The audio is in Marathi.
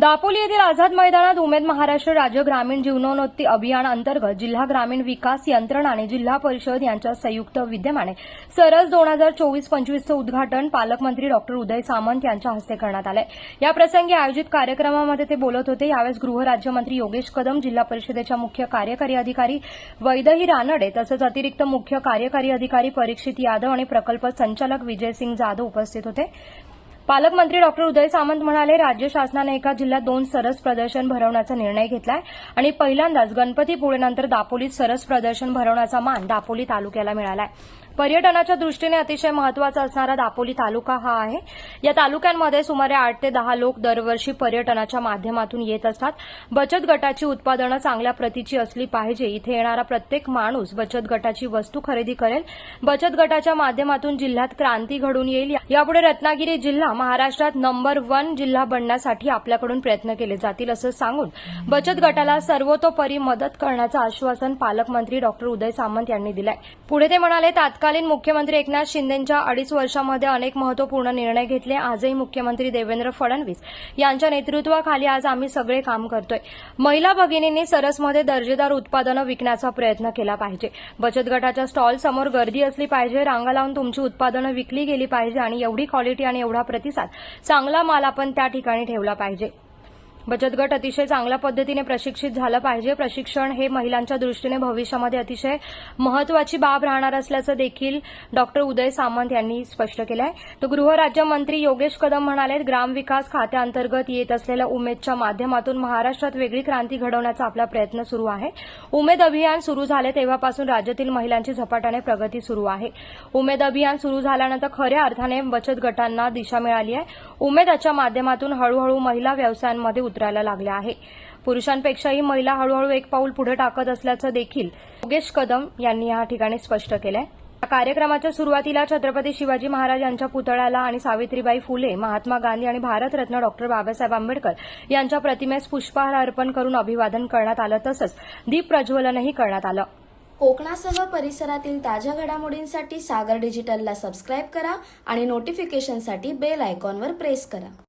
दापोली येथील आझाद मैदानात उमेद महाराष्ट्र राज्य ग्रामीण जीवनोन्नती अभियान अंतर्गत जिल्हा ग्रामीण विकास यंत्रणा आणि जिल्हा परिषद यांच्या संयुक्त विद्यमाने सरस दोन हजार चोवीस पंचवीसचं उद्घाटन पालकमंत्री डॉक्टर उदय सामंत यांच्या हस्ते करण्यात आलं या प्रसंगी आयोजित कार्यक्रमामध्ये ते बोलत होते. यावेळेस गृहराज्यमंत्री योगेश कदम जिल्हा परिषदेच्या मुख्य कार्यकारी अधिकारी वैदही रानडे तसंच अतिरिक्त मुख्य कार्यकारी अधिकारी परीक्षित यादव आणि प्रकल्प संचालक विजयसिंग जाधव उपस्थित होते. पालकमंत्री डॉक्टर उदय सामंत म्हणाले राज्य शासनाने एका जिल्ह्यात दोन सरस प्रदर्शन भरवण्याचा निर्णय घेतलाय आणि पहिल्यांदाच गणपतीपुळेनंतर दापोलीत सरस प्रदर्शन भरवण्याचा मान दापोली तालुक्याला मिळालाय. पर्यटनाच्या दृष्टीने अतिशय महत्त्वाचा असणारा दापोली तालुका हा आहे. या तालुक्यांमध्ये सुमारे आठ ते दहा लोक दरवर्षी पर्यटनाच्या माध्यमातून येत असतात. बचत गटाची उत्पादनं चांगल्या प्रतीची असली पाहिजे. इथे येणारा प्रत्येक माणूस बचत गटाची वस्तू खरेदी करेल. बचत गटाच्या माध्यमातून जिल्ह्यात क्रांती घडून येईल. यापुढे रत्नागिरी जिल्हा महाराष्ट्रात नंबर वन जिल्हा बनण्यासाठी आपल्याकडून प्रयत्न केले जातील असं सांगून बचत गटाला सर्वतोपरी मदत करण्याचं आश्वासन पालकमंत्री डॉक्टर उदय सामंत यांनी दिलंय. पुढे ते म्हणाले तत्कालीन मुख्यमंत्री एकनाथ शिंदेच्या अडीच वर्षामध्ये अनेक महत्त्वपूर्ण निर्णय घेतले आजही मुख्यमंत्री देवेंद्र फडणवीस यांच्या नेतृत्वाखाली आज आम्ही सगळे काम करतोय. महिला भगिनींनी सरसमध्ये दर्जेदार उत्पादनं विकण्याचा प्रयत्न केला पाहिजे. बचत गटाच्या स्टॉल समोर गर्दी असली पाहिजे रांगा लावून तुमची उत्पादनं विकली गेली पाहिजे आणि एवढी क्वालिटी आणि एवढा प्रतिसाद चांगला माल आपण त्या ठिकाणी ठेवला पाहिजे. बचत गट अतिशय चांगल्या पद्धतीने प्रशिक्षित झालं पाहिजे. प्रशिक्षण हे महिलांच्या दृष्टीने भविष्यामध्ये अतिशय महत्वाची बाब राहणार असल्याचं देखील डॉक्टर उदय सामंत यांनी स्पष्ट केलं आहे तर गृहराज्यमंत्री योगेश कदम म्हणाले ग्रामविकास खात्याअंतर्गत येत असलेल्या उमेदच्या माध्यमातून महाराष्ट्रात वेगळी क्रांती घडवण्याचा आपला प्रयत्न सुरू आहे. उमेद अभियान सुरू झाले तेव्हापासून राज्यातील महिलांची झपाट्याने प्रगती सुरू आहे. उमेद अभियान सुरू झाल्यानंतर खऱ्या अर्थाने बचत गटांना दिशा मिळाली आहे. उमेदाच्या माध्यमातून हळूहळू महिला व्यवसायांमध्ये उतरायला लागल्या आहे. पुरुषांपेक्षाही महिला हळूहळू एक पाऊल पुढे टाकत असल्याचं देखील योगेश कदम यांनी या ठिकाणी स्पष्ट केलंय. या कार्यक्रमाच्या सुरुवातीला छत्रपती शिवाजी महाराज यांच्या पुतळ्याला आणि सावित्रीबाई फुले महात्मा गांधी आणि भारतरत्न डॉक्टर बाबासाहेब आंबेडकर यांच्या प्रतिमेस पुष्पहार अर्पण करून अभिवादन करण्यात आलं तसंच दीप प्रज्वलनही करण्यात आलं. कोकणासह परिसरातील ताज्या घडामोडींसाठी सागर डिजिटलला सबस्क्राईब करा आणि नोटिफिकेशनसाठी बेल आयकॉनवर प्रेस करा.